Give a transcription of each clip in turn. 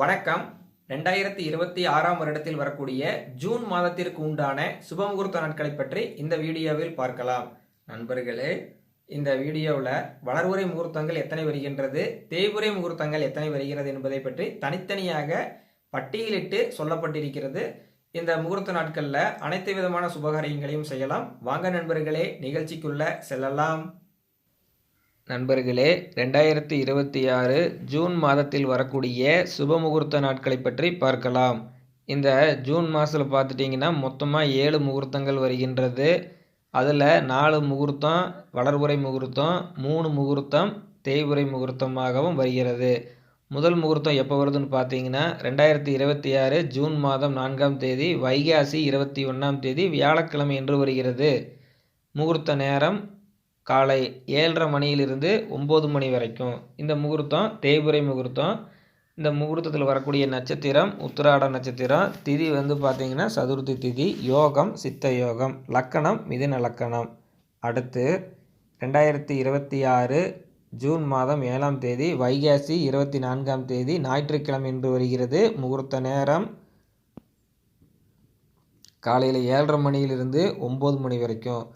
வணக்கம். ரெண்டாயிரத்தி இருபத்தி ஆறாம் வருடத்தில் வரக்கூடிய ஜூன் மாதத்திற்கு உண்டான சுபமுகூர்த்த நாட்களை பற்றி இந்த வீடியோவில் பார்க்கலாம். நண்பர்களே இந்த வீடியோவில் வளர்வுரை முகூர்த்தங்கள் எத்தனை வருகின்றது தேய்வுரை முகூர்த்தங்கள் எத்தனை வருகிறது என்பதை பற்றி தனித்தனியாக பட்டியலிட்டு சொல்லப்பட்டிருக்கிறது. இந்த முகூர்த்த நாட்களில் அனைத்து விதமான சுபகாரியங்களையும் செய்யலாம். வாங்க நண்பர்களே நிகழ்ச்சிக்குள்ள செல்லலாம். நண்பர்களே ரெண்டாயிரத்தி இருபத்தி ஆறு ஜூன் மாதத்தில் வரக்கூடிய சுப முகூர்த்த நாட்களை பற்றி பார்க்கலாம். இந்த ஜூன் மாதத்தில் பார்த்துட்டிங்கன்னா மொத்தமாக ஏழு முகூர்த்தங்கள் வருகின்றது. அதில் நாலு முகூர்த்தம் வளர்புறை முகூர்த்தம் மூணு முகூர்த்தம் தேய்புரை முகூர்த்தமாகவும் வருகிறது. முதல் முகூர்த்தம் எப்போ வருதுன்னு பார்த்தீங்கன்னா ரெண்டாயிரத்தி இருபத்தி ஆறு ஜூன் மாதம் நான்காம் தேதி வைகாசி இருபத்தி ஒன்றாம் தேதி வியாழக்கிழமை என்று வருகிறது. முகூர்த்த நேரம் காலை ஏழரை மணியிலிருந்து ஒம்பது மணி வரைக்கும். இந்த முகூர்த்தம் தேய்புரை முகூர்த்தம். இந்த முகூர்த்தத்தில் வரக்கூடிய நட்சத்திரம் உத்திராட நட்சத்திரம். திதி வந்து பார்த்திங்கன்னா சதுர்த்தி திதி யோகம் சித்த யோகம். லக்கணம் மிதுன லக்கணம். அடுத்து ரெண்டாயிரத்தி இருபத்தி ஆறு ஜூன் மாதம் ஏழாம் தேதி வைகாசி இருபத்தி நான்காம் தேதி ஞாயிற்றுக்கிழமை என்று வருகிறது. முகூர்த்த நேரம் காலையில் ஏழரை மணியிலிருந்து ஒம்பது மணி வரைக்கும்.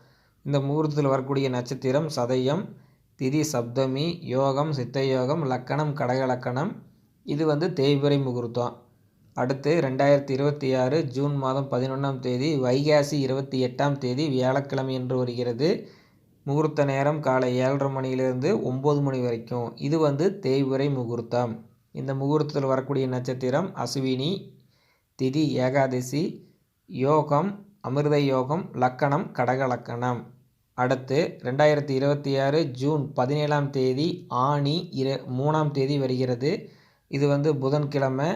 இந்த முகூர்த்தத்தில் வரக்கூடிய நட்சத்திரம் சதயம் திதி சப்தமி யோகம் சித்த யோகம் லக்கணம். கடகலக்கணம் இது வந்து தேய்பிறை முகூர்த்தம். அடுத்து ரெண்டாயிரத்தி இருபத்தி ஆறு ஜூன் மாதம் பதினொன்றாம் தேதி வைகாசி இருபத்தி எட்டாம் தேதி வியாழக்கிழமை என்று வருகிறது. முகூர்த்த நேரம் காலை ஏழரை மணியிலிருந்து ஒம்பது மணி வரைக்கும். இது வந்து தேய்பிறை முகூர்த்தம். இந்த முகூர்த்தத்தில் வரக்கூடிய நட்சத்திரம் அஸ்வினி திதி ஏகாதசி யோகம் அமிர்த யோகம் லக்கணம் கடக லக்கணம். அடுத்து ரெண்டாயிரத்தி இருபத்தி ஆறு ஜூன் பதினேழாம் தேதி ஆணி இரு மூணாம் தேதி வருகிறது. இது வந்து புதன்கிழமை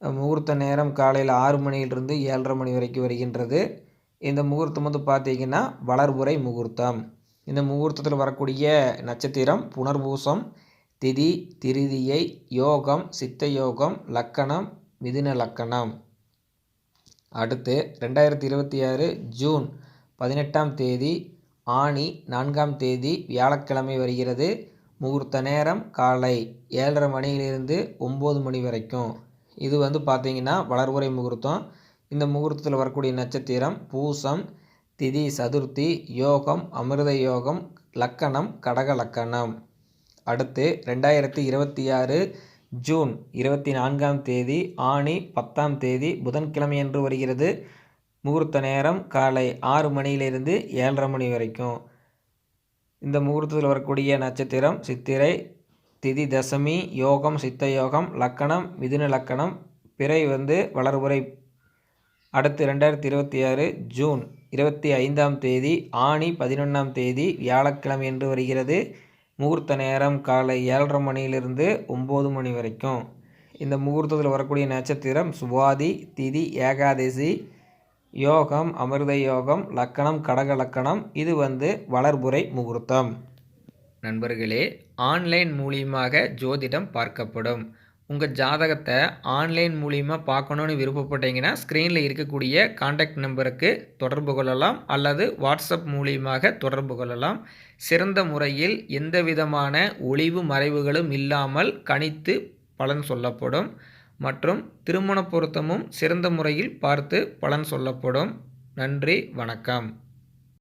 முகூர்த்த நேரம் காலையில் ஆறு மணியிலிருந்து ஏழரை மணி வரைக்கும் வருகின்றது. இந்த முகூர்த்தம் வந்து பார்த்திங்கன்னா வளர்புறை முகூர்த்தம். இந்த முகூர்த்தத்தில் வரக்கூடிய நட்சத்திரம் புனர்பூசம் திதி திருதியை யோகம் சித்த யோகம் லக்கணம் மிதுன லக்கணம். அடுத்து ரெண்டாயிரத்தி இருபத்தி ஆறு ஜூன் பதினெட்டாம் தேதி ஆணி நான்காம் தேதி வியாழக்கிழமை வருகிறது. முகூர்த்த நேரம் காலை ஏழரை மணியிலிருந்து ஒம்பது மணி வரைக்கும். இது வந்து பார்த்திங்கன்னா வளர்வுரை முகூர்த்தம். இந்த முகூர்த்தத்தில் வரக்கூடிய நட்சத்திரம் பூசம் திதி சதுர்த்தி யோகம் அமிர்த யோகம் லக்கணம் கடக லக்கணம். அடுத்து ரெண்டாயிரத்தி இருபத்தி ஆறு ஜூன் இருபத்தி நான்காம் தேதி ஆணி பத்தாம் தேதி புதன்கிழமையன்று வருகிறது. முகூர்த்த நேரம் காலை ஆறு மணியிலிருந்து ஏழரை மணி வரைக்கும். இந்த முகூர்த்தத்தில் வரக்கூடிய நட்சத்திரம் சித்திரை திதி தசமி யோகம் சித்த யோகம் லக்கணம் மிதுன லக்கணம் பிறை வந்து வளர்புரை அடுத்து ரெண்டாயிரத்தி இருபத்தி ஆறு ஜூன் இருபத்தி ஐந்தாம் தேதி ஆணி பதினொன்றாம் தேதி வியாழக்கிழமை என்று வருகிறது. முகூர்த்த நேரம் காலை ஏழரை மணியிலிருந்து ஒம்பது மணி வரைக்கும். இந்த முகூர்த்தத்தில் வரக்கூடிய நட்சத்திரம் சுவாதி திதி ஏகாதசி யோகம் அமிர்த யோகம் லக்கணம் கடக லக்கணம் இது வந்து வளர்புரை முகூர்த்தம். நண்பர்களே ஆன்லைன் மூலியமாக ஜோதிடம் பார்க்கப்படும். உங்கள் ஜாதகத்தை ஆன்லைன் மூலியமாக பார்க்கணுன்னு விருப்பப்பட்டீங்கன்னா ஸ்க்ரீனில் இருக்கக்கூடிய காண்டாக்ட் நம்பருக்கு தொடர்பு கொள்ளலாம் அல்லது வாட்ஸ்அப் மூலியமாக தொடர்பு கொள்ளலாம். சிறந்த முறையில் எந்த விதமான ஒளிவு மறைவுகளும் இல்லாமல் கணித்து பலன் சொல்லப்படும். மற்றும் திருமண பொருத்தமும் சிறந்த முறையில் பார்த்து பலன் சொல்லப்படும். நன்றி வணக்கம்.